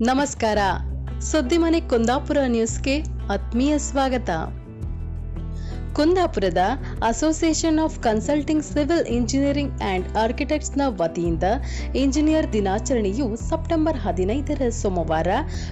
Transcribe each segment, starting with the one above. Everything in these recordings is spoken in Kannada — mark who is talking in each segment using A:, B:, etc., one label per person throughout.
A: ನಮಸ್ಕಾರ. ಸುದ್ದಿಮನೆ ಕುಂದಾಪುರ ನ್ಯೂಸ್ಗೆ ಆತ್ಮೀಯ ಸ್ವಾಗತ. ಕುಂದಾಪುರದ association of consulting civil engineering and ಆರ್ಕಿಟೆಕ್ಟ್ಸ್ನ ವತಿಯಿಂದ ಇಂಜಿನಿಯರ್ ದಿನಾಚರಣೆಯು ಸೆಪ್ಟೆಂಬರ್ ಹದಿನೈದರ ಸೋಮವಾರ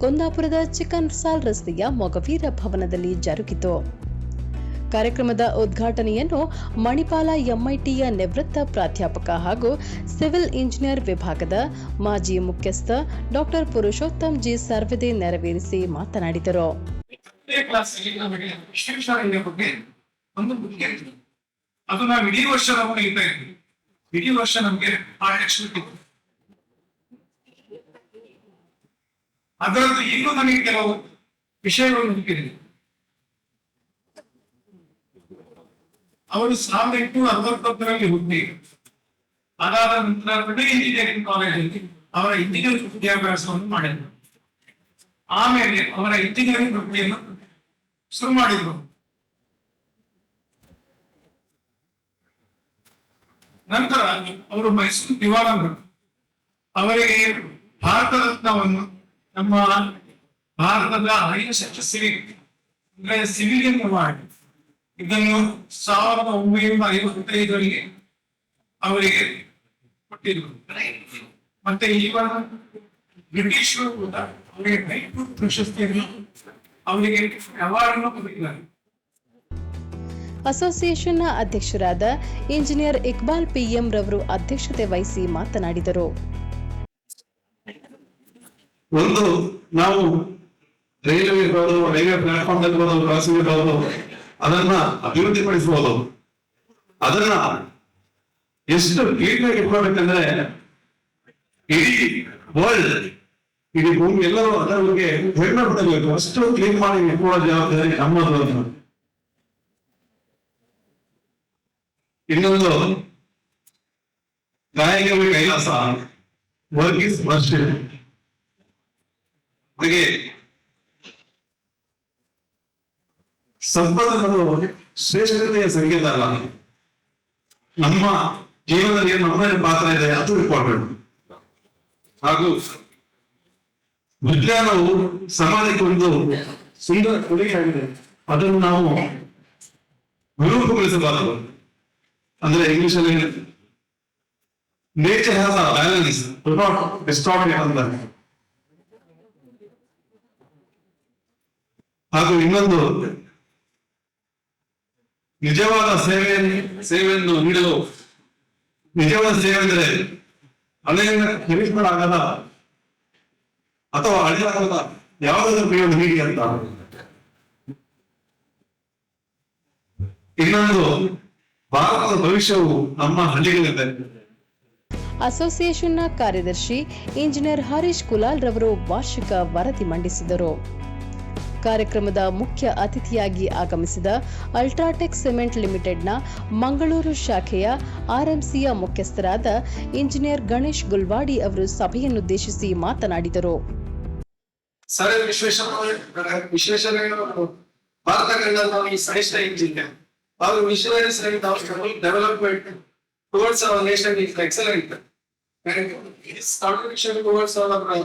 A: ಕುಂದಾಪುರದ ಚಿಕನ್ ಸಾಲ್ ರಸ್ತೆಯ ಮೊಗವೀರ ಭವನದಲ್ಲಿ ಜರುಗಿತು. ಕಾರ್ಯಕ್ರಮದ ಉದ್ಘಾಟನೆಯನ್ನು ಮಣಿಪಾಲ ಎಂಐಟಿಯ ನಿವೃತ್ತ ಪ್ರಾಧ್ಯಾಪಕ ಹಾಗೂ ಸಿವಿಲ್ ಇಂಜಿನಿಯರ್ ವಿಭಾಗದ ಮಾಜಿ ಮುಖ್ಯಸ್ಥ ಡಾಕ್ಟರ್ ಪುರುಷೋತ್ತಮ್ ಜಿ ಸರ್ವದೆ ನೆರವೇರಿಸಿ ಮಾತನಾಡಿದರು.
B: ಅದು ನಾವು ಇಡೀ ವರ್ಷ ನಾವು ಇರ್ತಾ ಇದ್ವಿ ಇಡೀ ವರ್ಷ ನಮ್ಗೆ ಆ ಇತ್ತು ಅದರದ್ದು ಇನ್ನೂ ನನಗೆ ಕೆಲವು ವಿಷಯಗಳು ನೆನಪಿದೆ ಅವರು ಸಾವಿರದ ಎಂಟುನೂರ ಅರವತ್ತೊಂದರಲ್ಲಿ ಹುಟ್ಟಿ. ಅದಾದ ನಂತರ ಇಂಜಿನಿಯರಿಂಗ್ ಕಾಲೇಜಲ್ಲಿ ಅವರ ಇಂಜಿನಿಯರಿಂಗ್ ವಿದ್ಯಾಭ್ಯಾಸವನ್ನು ಮಾಡಿದರು. ಆಮೇಲೆ ಅವರ ಇಂಜಿನಿಯರಿಂಗ್ ವೃತ್ತಿಯನ್ನು ಶುರು ಮಾಡಿದ್ರು. ನಂತರ ಅವರು ಮೈಸೂರು ದಿವಾನರು ಅವರಿಗೆ ಭಾರತ ರತ್ನವನ್ನು ನಮ್ಮ ಭಾರತದ ಹೈಯೆಸ್ಟ್ ಸಿವಿಲ್ ಅಂದ್ರೆ ಸಿವಿಲಿಯನ್ ಅವಾರ್ಡ್ ಇದನ್ನು ಸಾವಿರದ ಒಂಬೈನೂರ ಐವತ್ತೈದರಲ್ಲಿ ಅವರಿಗೆ ಕೊಟ್ಟಿದ್ರು. ಮತ್ತೆ ಇವಾಗ ಬ್ರಿಟಿಷರು ಕೂಡ ಅವರಿಗೆ ನೈಟ್ಹುಡ್ ಪ್ರಶಸ್ತಿಯನ್ನು ಅವರಿಗೆ ಅವಾರ್ಡ್ ಅನ್ನು ಕೊಟ್ಟಿದ್ದಾರೆ
A: ಅಸೋಸಿಯೇಷನ್ನ ಅಧ್ಯಕ್ಷರಾದ ಇಂಜಿನಿಯರ್ ಇಕ್ಬಾಲ್ ಪಿಎಂ ರವರು ಅಧ್ಯಕ್ಷತೆ ವಹಿಸಿ ಮಾತನಾಡಿದರು.
C: ಒಂದು ನಾವು ರೈಲ್ವೆ ಇರ್ಬೋದು ರೈಲ್ವೆ ಪ್ಲಾಟ್ಫಾರ್ಮ್ ಇರ್ಬೋದು ಅದನ್ನ ಅಭಿವೃದ್ಧಿಪಡಿಸಬಹುದು ಅದನ್ನ ಎಷ್ಟು ಆಗಿ ಇಟ್ಕೋಬೇಕಂದ್ರೆ ಇಡೀ ವರ್ಲ್ಡ್ ಇಡೀ ಭೂಮಿ ಎಲ್ಲರೂ ಅದರ ಬಗ್ಗೆ ಹೆಮ್ಮೆ ಪಡಬೇಕು ಅಷ್ಟು ಕ್ಲೀನ್ ಮಾಡಿ ಇಟ್ಕೊಳ್ಳೋ ಜವಾಬ್ದಾರಿ ನಮ್ಮದು ಇನ್ನೊಂದು ಗಾಯಕವೇ ಕೈಲಾಸ ವರ್ಕ್ ಇಸ್ ವರ್ಷಿಪ್ ಹಾಗೆ ಸಂಪದಗಳು ಶ್ರೇಷ್ಠತೆಯ ಸಂಕೇತ ಅಲ್ಲ ನಮ್ಮ ಜೀವನದಲ್ಲಿ ಏನು ನಮ್ಮದೇ ಪಾತ್ರ ಇದೆ, ಅದು ಇಂಪಾರ್ಟೆಂಟ್ ಹಾಗೂ ವಿಜ್ಞಾನವು ಸಮಾಜಕ್ಕೆ ಒಂದು ಸುಂದರ ಕೊಡುಗೆಯಾಗಿದೆ ಅದನ್ನು ನಾವು ವಿರೂಪಗೊಳಿಸಬಾರದು. ಅಂದ್ರೆ ಇಂಗ್ಲಿಷ್ ಅಲ್ಲಿ nature has a balance not ಅಂತ. ಹಾಗೂ ಇನ್ನೊಂದು ನಿಜವಾದ ಸೇವೆ ಸೇವೆಯನ್ನು ನೀಡಲು ನಿಜವಾದ ಸೇವೆ ಅಂದರೆ ಅಲ್ಲಿಂದ ಕ್ಷಮಿಸಲಾಗದ ಅಥವಾ ಅಳಿಯಾಗದ ಯಾವುದಾದ್ರೂ ಪ್ರಯೋಗ ನೀಡಿ ಅಂತ. ಇನ್ನೊಂದು, ಭಾರತದ ಭವಿಷ್ಯವು ನಮ್ಮ ಹಳ್ಳಿಗಳಿದೆ
A: ಅಸೋಸಿಯೇಷನ್ನ ಕಾರ್ಯದರ್ಶಿ ಇಂಜಿನಿಯರ್ ಹರೀಶ್ ಕುಲಾಲ್ ರವರು ವಾರ್ಷಿಕ ವರದಿ ಮಂಡಿಸಿದರು. ಕಾರ್ಯಕ್ರಮದ ಮುಖ್ಯ ಅತಿಥಿಯಾಗಿ ಆಗಮಿಸಿದ ಅಲ್ಟ್ರಾಟೆಕ್ ಸಿಮೆಂಟ್ ಲಿಮಿಟೆಡ್ನ ಮಂಗಳೂರು ಶಾಖೆಯ ಆರ್ಎಂಸಿಯ ಮುಖ್ಯಸ್ಥರಾದ ಇಂಜಿನಿಯರ್ ಗಣೇಶ್ ಗುಲ್ವಾಡಿ ಅವರು ಸಭೆಯನ್ನುದ್ದೇಶಿಸಿ ಮಾತನಾಡಿದರು.
D: ಭಾರತ ಈ ಇಂಜಿನಿಯರ್. ಅವರು development towards our nation is excellent his contribution towards our uh,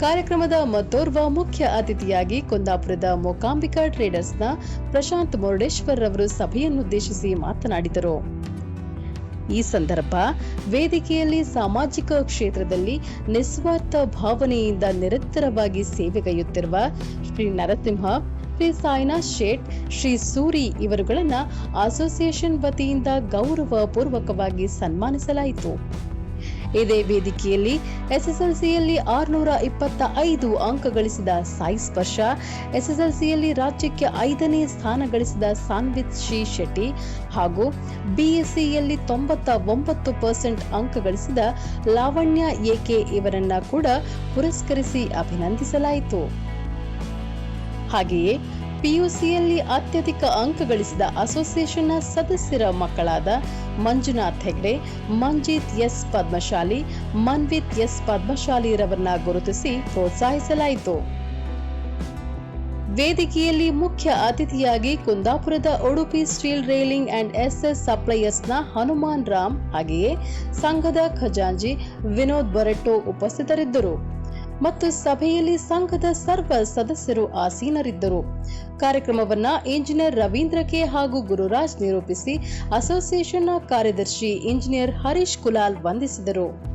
A: ಕಾರ್ಯಕ್ರಮದ ಮತ್ತೋರ್ವ ಮುಖ್ಯ ಅತಿಥಿಯಾಗಿ ಕುಂದಾಪುರದ ಮೂಕಾಂಬಿಕಾ ಟ್ರೇಡರ್ಸ್ನ ಪ್ರಶಾಂತ್ ಮುರುಡೇಶ್ವರ್ ರವರು ಸಭೆಯನ್ನುದ್ದೇಶಿಸಿ ಮಾತನಾಡಿದರು. ಈ ಸಂದರ್ಭ ವೇದಿಕೆಯಲ್ಲಿ ಸಾಮಾಜಿಕ ಕ್ಷೇತ್ರದಲ್ಲಿ ನಿಸ್ವಾರ್ಥ ಭಾವನೆಯಿಂದ ನಿರಂತರವಾಗಿ ಸೇವೆಗೈಯುತ್ತಿರುವ ಶ್ರೀ ನರಸಿಂಹ, ಶ್ರೀ ಸಾಯಿನಾಥ್ ಶೇಟ್, ಶ್ರೀ ಸೂರಿ ಇವರುಗಳನ್ನು ಅಸೋಸಿಯೇಷನ್ ವತಿಯಿಂದ ಗೌರವ ಪೂರ್ವಕವಾಗಿ ಸನ್ಮಾನಿಸಲಾಯಿತು. ಇದೇ ವೇದಿಕೆಯಲ್ಲಿ ಎಸ್ಎಸ್ಎಲ್ಸಿಯಲ್ಲಿ ಆರುನೂರ ಇಪ್ಪತ್ತ ಐದು ಅಂಕ ಗಳಿಸಿದ ಸಾಯಿ ಸ್ಪರ್ಶ, ಎಸ್ಎಸ್ಎಲ್ಸಿಯಲ್ಲಿ ರಾಜ್ಯಕ್ಕೆ ಐದನೇ ಸ್ಥಾನ ಗಳಿಸಿದ ಸಾನ್ವಿತ್ ಶ್ರೀ ಶೆಟ್ಟಿ ಹಾಗೂ ಬಿಎಸ್ಸಿಯಲ್ಲಿ ತೊಂಬತ್ತ ಒಂಬತ್ತು ಪರ್ಸೆಂಟ್ ಅಂಕ ಗಳಿಸಿದ ಲಾವಣ್ಯ ಎಕೆ ಇವರನ್ನ ಕೂಡ ಪುರಸ್ಕರಿಸಿ ಅಭಿನಂದಿಸಲಾಯಿತು. ಹಾಗೆಯೇ ಪಿಯುಸಿಯಲ್ಲಿ ಅತ್ಯಧಿಕ ಅಂಕ ಗಳಿಸಿದ ಅಸೋಸಿಯೇಷನ್ನ ಸದಸ್ಯರ ಮಕ್ಕಳಾದ ಮಂಜುನಾಥ್ ಹೆಗ್ಡೆ, ಮಂಜಿತ್ ಎಸ್ ಪದ್ಮಶಾಲಿ, ಮನ್ವಿತ್ ಎಸ್ ಪದ್ಮಶಾಲಿರವರನ್ನ ಗುರುತಿಸಿ ಪ್ರೋತ್ಸಾಹಿಸಲಾಯಿತು. ವೇದಿಕೆಯಲ್ಲಿ ಮುಖ್ಯ ಅತಿಥಿಯಾಗಿ ಕುಂದಾಪುರದ Udupi steel railing and SS ಸಪ್ಲೈಯರ್ಸ್ನ Hanuman Ram, ಹಾಗೆಯೇ ಸಂಘದ ಖಜಾಂಜಿ ವಿನೋದ್ ಬೊರೆಟ್ಟೋ ಉಪಸ್ಥಿತರಿದ್ದರು. ಮತ್ತು ಸಭೆಯಲ್ಲಿ ಸಂಘದ ಸರ್ವ ಸದಸ್ಯರು ಆಸೀನರಿದ್ದರು. ಕಾರ್ಯಕ್ರಮವನ್ನ ಇಂಜಿನಿಯರ್ ರವೀಂದ್ರ ಕೆ ಹಾಗೂ ಗುರುರಾಜ್ ನಿರೂಪಿಸಿ, ಅಸೋಸಿಯೇಷನ್ನ ಕಾರ್ಯದರ್ಶಿ ಇಂಜಿನಿಯರ್ ಹರೀಶ್ ಕುಲಾಲ್ ವಂದಿಸಿದರು.